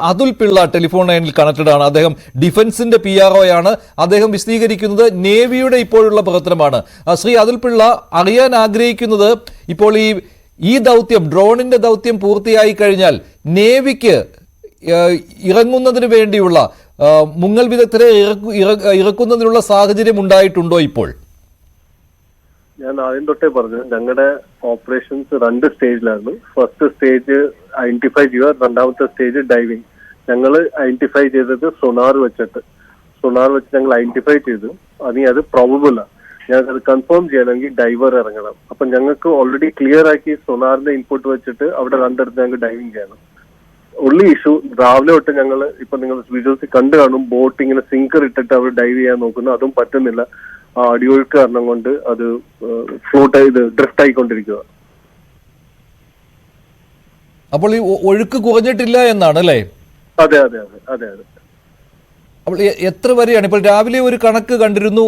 Atul Pillai telephone ലൈനിൽ connected ആണ് അദ്ദേഹം ഡിഫൻസിന്റെ പി ആർ ആണ് അദ്ദേഹം വിശദീകരിക്കുന്നത് നേവിയുടെ ഇപ്പോഴുള്ള പ്രവർത്തനമാണ്. ശ്രീ അതുൽ പിള്ള അറിയാൻ ആഗ്രഹിക്കുന്നത് ഇപ്പോൾ ഈ ഈ ദൗത്യം ഡ്രോണിന്റെ ദൗത്യം പൂർത്തിയായി കഴിഞ്ഞാൽ നേവിക്ക് ഇറങ്ങുന്നതിന് വേണ്ടിയുള്ള മുങ്ങൽ വിദഗ്ധരെ ഇറക്കു- ഇറക്കുന്നതിനുള്ള സാഹചര്യം ഉണ്ടായിട്ടുണ്ടോ ഇപ്പോൾ? ഞാൻ ആദ്യം തൊട്ടേ പറഞ്ഞു ഞങ്ങളുടെ ഓപ്പറേഷൻസ് രണ്ട് സ്റ്റേജിലായിരുന്നു ഫസ്റ്റ് സ്റ്റേജ് ഐഡന്റിഫൈ ചെയ്യുക രണ്ടാമത്തെ സ്റ്റേജ് ഡൈവിങ് ഞങ്ങൾ ഐഡന്റിഫൈ ചെയ്തത് സൊണാർ വെച്ചിട്ട്. സൊണാർ വെച്ച് ഞങ്ങൾ ഐഡന്റിഫൈ ചെയ്തു. അനി അത് പ്രോബബിൾ ആണ് ഞങ്ങൾക്ക് അത് കൺഫേം ചെയ്യണമെങ്കിൽ ഡൈവർ ഇറങ്ങണം. അപ്പൊ ഞങ്ങൾക്ക് ഓൾറെഡി ക്ലിയർ ആക്കി സൊണാറിന്റെ ഇൻപുട്ട് വെച്ചിട്ട് അവിടെ രണ്ടിടത്ത് ഞങ്ങൾക്ക് ഡൈവിംഗ് ചെയ്യണം. ഉള്ളി ഇഷ്യൂ രാവിലെ തൊട്ട് ഞങ്ങൾ ഇപ്പൊ നിങ്ങൾ വിഷ്വൽസ് കണ്ടു കാണും ബോട്ട് ഇങ്ങനെ സിങ്കർ ഇട്ടിട്ട് അവർ ഡൈവ് ചെയ്യാൻ നോക്കുന്നു. അതും പറ്റുന്നില്ല. ആ അടിയൊഴുക്ക് കാരണം കൊണ്ട് അത് ഫ്ലോട്ട് ഇത് ഡ്രിഫ്റ്റ് ആയിക്കൊണ്ടിരിക്കുക അപ്പോൾ ഈ ഒഴുക്ക് കുറഞ്ഞിട്ടില്ല എന്നാണ് അല്ലേ? അതെ അതെ അതെ അതെ അതെ. അപ്പോൾ എത്ര വരെയാണ്? ഇപ്പോൾ രാവിലെ ഒരു കണക്ക് കണ്ടിരുന്നു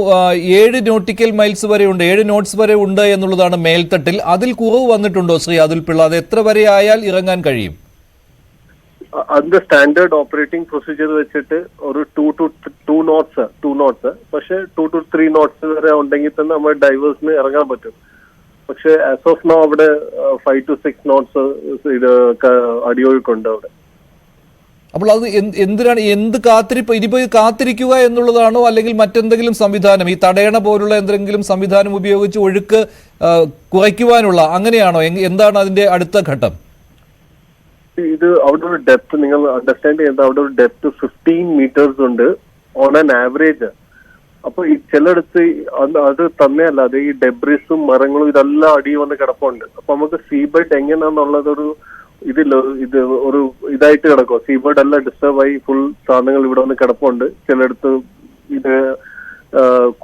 ഏഴ് നോട്ടിക്കൽ മൈൽസ് വരെ ഉണ്ട് ഏഴ് നോട്ട്സ് വരെ ഉണ്ട് എന്നുള്ളതാണ് മേൽത്തട്ടിൽ. അതിൽ കുറവ് വന്നിട്ടുണ്ടോ ശ്രീ അതുൽ പിള്ള അത് എത്ര വരെ ആയാൽ ഇറങ്ങാൻ കഴിയും? അതിന്റെ സ്റ്റാൻഡേർഡ് ഓപ്പറേറ്റിംഗ് പ്രൊസീജിയർ വെച്ചിട്ട് ഒരു two two two knots two knots പക്ഷെ ടു ടു ത്രീ നോട്ട്സ് വരെ ഉണ്ടെങ്കിൽ തന്നെ നമ്മൾ ഡൈവേഴ്സിന് ഇറങ്ങാൻ പറ്റും. പക്ഷെ ആസ് ഓഫ് നോ അവിടെ ഫൈവ് ടു സിക്സ് നോട്ട്സ് ഇത് അടിയൊഴുക്കുണ്ട് അവിടെ. അപ്പോൾ അത് എന്ത് എന്തിനാണ് എന്ത് കാത്തിരിപ്പ് ഇനിയിപ്പോൾ കാത്തിരിക്കുക എന്നുള്ളതാണോ? അല്ലെങ്കിൽ മറ്റെന്തെങ്കിലും സംവിധാനം ഈ തടയണ പോലുള്ള എന്തെങ്കിലും സംവിധാനം ഉപയോഗിച്ച് ഒഴുക്ക് കുറയ്ക്കുവാനുള്ള അങ്ങനെയാണോ? എന്താണ് അതിന്റെ അടുത്ത ഘട്ടം? ഇത് അവിടെ ഒരു ഡെപ്ത് നിങ്ങൾ അണ്ടർസ്റ്റാൻഡ് ചെയ്യുന്നത് അവിടെ ഒരു ഡെപ്ത് ഫിഫ്റ്റീൻ മീറ്റേഴ്സ് ഉണ്ട് ഓൺ ആൻ ആവറേജ് അപ്പൊ ഈ ചിലയിടത്ത് ഈ അത് അത് തന്നെയല്ലാതെ ഈ ഡെബ്രിസും മരങ്ങളും ഇതെല്ലാം അടി വന്ന് കിടപ്പുണ്ട്. അപ്പൊ നമുക്ക് സീബേർഡ് എങ്ങനെയാന്നുള്ളതൊരു ഇതില്ല ഇത് ഒരു ഇതായിട്ട് കിടക്കും. സീബേർഡ് എല്ലാം ഡിസ്റ്റർബ് ആയി ഫുൾ സാധനങ്ങൾ ഇവിടെ വന്ന് കിടപ്പുണ്ട്. ചിലയിടത്ത് ഇത്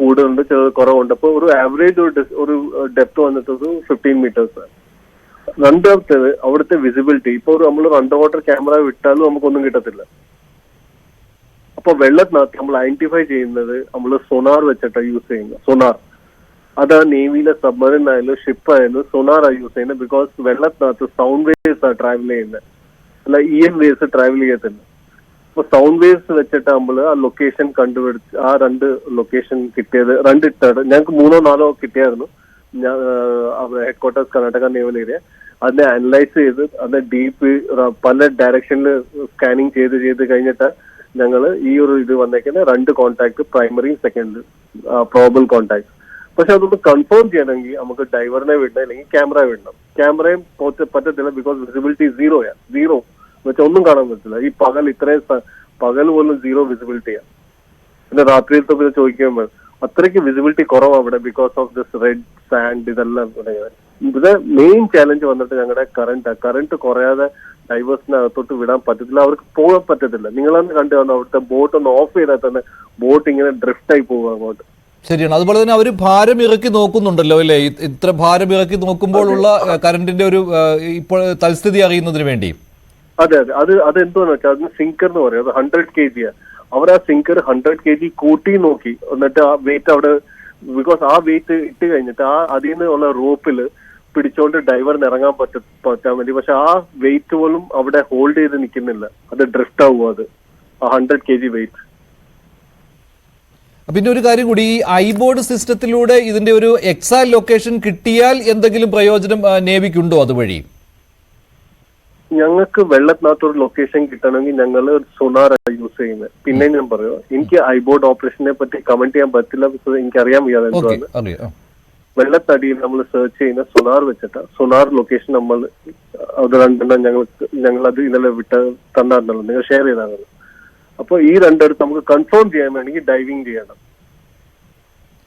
കൂടുതലുണ്ട് ചില കുറവുണ്ട്. അപ്പൊ ഒരു ആവറേജ് ഒരു ഡെപ്ത് വന്നിട്ട് ഒരു ഫിഫ്റ്റീൻ മീറ്റേഴ്സ് രണ്ടാമത്തേത് അവിടുത്തെ വിസിബിലിറ്റി ഇപ്പൊ നമ്മൾ റണ്ട് വാട്ടർ ക്യാമറ വിട്ടാലും നമുക്കൊന്നും കിട്ടത്തില്ല. അപ്പൊ വെള്ളത്തിനകത്ത് നമ്മൾ ഐഡന്റിഫൈ ചെയ്യുന്നത് നമ്മൾ സൊണാർ വെച്ചിട്ടാണ് യൂസ് ചെയ്യുന്നത്. സൊണാർ അത് നേവിയിലെ സബ്മറീൻ ആയാലും ഷിപ്പ് ആയാലും സൊണാറാണ് യൂസ് ചെയ്യുന്നത് ബിക്കോസ് വെള്ളത്തിനകത്ത് സൗണ്ട് വേവ്സ് ആണ് ട്രാവൽ ചെയ്യുന്നത്. അല്ല ഇ എം വേവ്സ് ട്രാവൽ ചെയ്യത്തില്ല. അപ്പൊ സൗണ്ട് വേവ്സ് വെച്ചിട്ട് നമ്മൾ ആ ലൊക്കേഷൻ കണ്ടുപിടിച്ച് ആ രണ്ട് ലൊക്കേഷൻ കിട്ടിയത് രണ്ട് ഞങ്ങൾക്ക് മൂന്നോ നാലോ കിട്ടിയായിരുന്നു. Headquarters Karnataka naval area അതിനെ അനലൈസ് ചെയ്ത് അത് ഡീപ്പ് പല ഡയറക്ഷനിൽ സ്കാനിങ് ചെയ്ത് ചെയ്ത് കഴിഞ്ഞിട്ട് ഞങ്ങൾ ഈ ഒരു ഇത് വന്നേക്കുന്ന രണ്ട് contact primary second probable contact പക്ഷെ അതൊന്ന് കൺഫേം ചെയ്യണമെങ്കിൽ നമുക്ക് ഡ്രൈവറിനെ വിടണം അല്ലെങ്കിൽ ക്യാമറ വിടണം. ക്യാമറയും പറ്റത്തില്ല ബിക്കോസ് വിസിബിലിറ്റി സീറോയാ സീറോ എന്ന് വെച്ചാൽ ഒന്നും കാണാൻ പറ്റില്ല ഈ പകൽ ഇത്രയും പകൽ പോലും സീറോ വിസിബിലിറ്റിയാണ് പിന്നെ രാത്രിയിലത്തെ പിന്നെ ചോദിക്കുമ്പോൾ അത്രയ്ക്ക് വിസിബിലിറ്റി കുറവാണ് അവിടെ because of this red sand ഇതെല്ലാം ഇവിടെ. ഇത് മെയിൻ ചാലഞ്ച് വന്നിട്ട് ഞങ്ങളുടെ കറണ്ട് കറണ്ട് കുറയാതെ ഡൈവേഴ്സിനെ അകത്തോട്ട് വിടാൻ പറ്റത്തില്ല. അവർക്ക് പോകാൻ പറ്റത്തില്ല. നിങ്ങളന്ന് കണ്ടു വന്നു അവിടുത്തെ ബോട്ട് ഒന്ന് ഓഫ് ചെയ്താൽ തന്നെ ബോട്ട് ഇങ്ങനെ ഡ്രിഫ്റ്റ് ആയി പോകും അങ്ങോട്ട്. ശരിയാണ്. അതുപോലെ തന്നെ അവർ ഭാരം ഇറക്കി നോക്കുന്നുണ്ടല്ലോ അല്ലേ? ഇത്ര ഭാരം ഇറക്കി നോക്കുമ്പോഴുള്ള കറണ്ടിന്റെ ഒരു ഇപ്പോൾ തൽസ്ഥിതി അറിയുന്നതിന് വേണ്ടി. അതെ അതെ. അത് അത് എന്തുവാന്ന് വെച്ചാൽ അതിന് സിങ്കർ എന്ന് പറയും. അത് ഹൺഡ്രഡ് കെ ജിയാ അവർ ആ സിങ്കർ ഹൺഡ്രഡ് കെ ജി കൂട്ടി നോക്കി. എന്നിട്ട് ആ വെയിറ്റ് അവിടെ ബിക്കോസ് ആ വെയിറ്റ് ഇട്ട് കഴിഞ്ഞിട്ട് ആ അതിൽ നിന്നുള്ള റോപ്പിൽ പിടിച്ചോണ്ട് ഡൈവറിന് ഇറങ്ങാൻ പറ്റ പറ്റാൻ വേണ്ടി. പക്ഷെ ആ വെയിറ്റ് പോലും അവിടെ ഹോൾഡ് ചെയ്ത് നിൽക്കുന്നില്ല. അത് ഡ്രിഫ്റ്റ് ആവും അത്. ആ ഹൺഡ്രഡ് കെ ജി വെയിറ്റ് പിന്നെ ഒരു കാര്യം കൂടി ഈ ഐബോർഡ് സിസ്റ്റത്തിലൂടെ ഇതിന്റെ ഒരു എക്സാ ലൊക്കേഷൻ കിട്ടിയാൽ എന്തെങ്കിലും പ്രയോജനം നേവിക്കുണ്ടോ അതുവഴി? ഞങ്ങൾക്ക് വെള്ളത്തിനകത്ത് ഒരു ലൊക്കേഷൻ കിട്ടണമെങ്കിൽ ഞങ്ങൾ സൊണാർ യൂസ് ചെയ്യുന്നത്. പിന്നെ ഞാൻ പറയുക എനിക്ക് ഐബോർഡ് ഓപ്പറേഷനെ പറ്റി കമന്റ് ചെയ്യാൻ പറ്റില്ല എനിക്ക് അറിയാൻ വയ്യാതെ വെള്ളത്തടിയിൽ നമ്മൾ സെർച്ച് ചെയ്യുന്ന സോണാർ വെച്ചിട്ട് സോണാർ ലൊക്കേഷൻ നമ്മൾ അത് രണ്ടെണ്ണം ഞങ്ങൾ ഞങ്ങൾ അത് ഇന്നലെ വിട്ട് തന്നായിരുന്നല്ലോ. നിങ്ങൾ ഷെയർ ചെയ്താണല്ലോ അപ്പൊ ഈ രണ്ടിടത്ത് നമുക്ക് കൺഫേം ചെയ്യാൻ വേണമെങ്കിൽ ഡൈവിംഗ് ചെയ്യണം.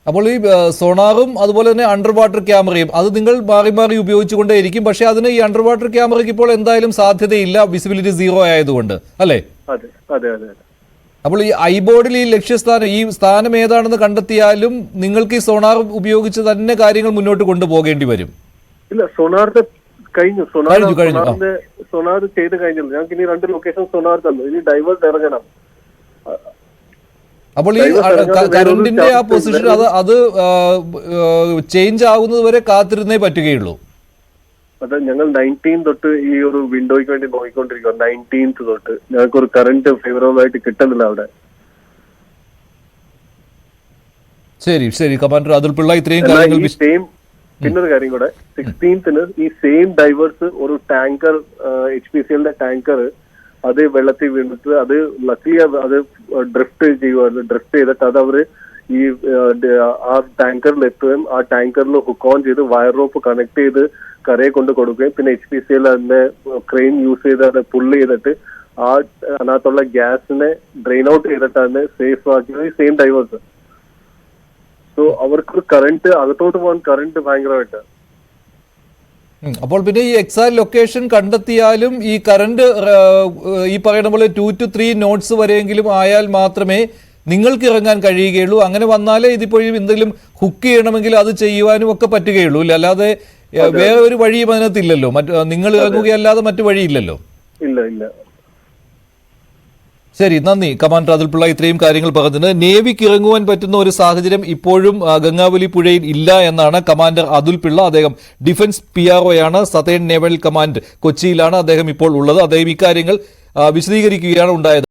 അപ്പോൾ ഈ സോണാറും അതുപോലെ തന്നെ അണ്ടർ വാട്ടർ ക്യാമറയും അത് നിങ്ങൾ മാറി മാറി ഉപയോഗിച്ചുകൊണ്ടേയിരിക്കും. പക്ഷേ അതിന് ഈ അണ്ടർ വാട്ടർ ക്യാമറയ്ക്ക് ഇപ്പോൾ എന്തായാലും സാധ്യതയില്ല. വിസിബിലിറ്റി സീറോ ആയതുകൊണ്ട്. അല്ലേ? അതെ അതെ അതെ. അപ്പോൾ ഈ ഐ ബോർഡിൽ ഈ ലക്ഷ്യസ്ഥാനം ഈ സ്ഥാനം ഏതാണെന്ന് കണ്ടെത്തിയാലും നിങ്ങൾക്ക് ഈ സോണാർ ഉപയോഗിച്ച് തന്നെ കാര്യങ്ങൾ മുന്നോട്ട് കൊണ്ടുപോകേണ്ടി വരും. ഇല്ല സോണാറിന്റെ കഴിഞ്ഞു. സോണാർ സോണാർ ആ. സൊണാറിന്റെ സൊണാർ ചെയ്ത് കഴിഞ്ഞല്ലോ ഞങ്ങൾക്ക് ഇനി രണ്ട് ലൊക്കേഷൻ സോണാർ തന്നു. ഇനി ഡൈവേഴ്സ് ഇറങ്ങണം. അപ്പോൾ ഈ കറണ്ടിന്റെ ആ പൊസിഷൻ അത് അത് ചേഞ്ച് ആകുന്നത് വരെ കാത്തിരുന്നേ പറ്റുകയുള്ളൂ. അത് ഞങ്ങൾ നയന്റീൻ തൊട്ട് ഈ ഒരു വിൻഡോയ്ക്ക് വേണ്ടി നോക്കിക്കൊണ്ടിരിക്കുക നയന്റീൻത്ത് തൊട്ട്. ഞങ്ങൾക്ക് ഒരു കറണ്ട് ഫേവറബിൾ ആയിട്ട് കിട്ടുന്നില്ല അവിടെ. ശരി ശരി കമാൻഡർ അതുൽ പിള്ള ഇത്രയും കാര്യങ്ങൾ സെയിം പിന്നൊരു കാര്യം കൂടെ. സിക്സ്റ്റീൻത്തിന് ഈ സെയിം ഡൈവേഴ്സ് ഒരു ടാങ്കർ എച്ച് പി സി എല്ലിന്റെ ടാങ്കർ അത് വെള്ളത്തിൽ വീണിട്ട് അത് ലക്ലി അത് ഡ്രിഫ്റ്റ് ചെയ്യുമായിരുന്നു ഡ്രിഫ്റ്റ് ചെയ്തിട്ട് അത് അവർ ഈ ആ, ടാങ്കറിൽ എത്തുകയും ആ ടാങ്കറിൽ ഹുക്ക് ഓൺ ചെയ്ത് വയർ റോപ്പ് കണക്ട് ചെയ്ത് കരയെ കൊണ്ട് കൊടുക്കുകയും പിന്നെ എച്ച് പി സി എൽ അതിന്റെ ക്രെയിൻ യൂസ് ചെയ്ത് അത് പുള്ള് ചെയ്തിട്ട് ആ അതിനകത്തുള്ള ഗ്യാസിനെ ഡ്രെയിൻ ഔട്ട് ചെയ്തിട്ടാണ് സേഫ് ആക്കിയത് ഈ സെയിം ഡൈവേഴ്സ് സോ അവർക്ക് കറണ്ട് അകത്തോട്ട് പോകാൻ കറണ്ട് ഭയങ്കരമായിട്ട്. അപ്പോൾ പിന്നെ ഈ എക്സാക്ട് ലൊക്കേഷൻ കണ്ടെത്തിയാലും ഈ കറണ്ട് ഈ പറയുന്ന പോലെ ടു ടു ത്രീ നോട്ട്സ് വരെയെങ്കിലും ആയാൽ മാത്രമേ നിങ്ങൾക്ക് ഇറങ്ങാൻ കഴിയുകയുള്ളൂ. അങ്ങനെ വന്നാലേ ഇതിപ്പോഴും എന്തെങ്കിലും ഹുക്ക് ചെയ്യണമെങ്കിൽ അത് ചെയ്യുവാനും ഒക്കെ പറ്റുകയുള്ളൂ. ഇല്ല അല്ലാതെ വേറെ ഒരു വഴിയും അതിനകത്തില്ലല്ലോ. മറ്റ് നിങ്ങൾ ഇറങ്ങുകയല്ലാതെ മറ്റു വഴിയില്ലല്ലോ. ഇല്ല ഇല്ല. ശരി നന്ദി. കമാൻഡർ അതിൽപിള്ള ഇത്രയും കാര്യങ്ങൾ പറഞ്ഞത് നേവിക്ക് ഇറങ്ങുവാൻ പറ്റുന്ന ഒരു സാഹചര്യം ഇപ്പോഴും ഗംഗാവലി പുഴയിൽ ഇല്ല എന്നാണ് കമാൻഡർ അതുൽ പിള്ള അദ്ദേഹം. ഡിഫൻസ് പി ആണ് സതേൺ നേവൽ കമാൻഡ്. കൊച്ചിയിലാണ് അദ്ദേഹം ഇപ്പോൾ ഉള്ളത്. അദ്ദേഹം ഇക്കാര്യങ്ങൾ വിശദീകരിക്കുകയാണ് ഉണ്ടായത്.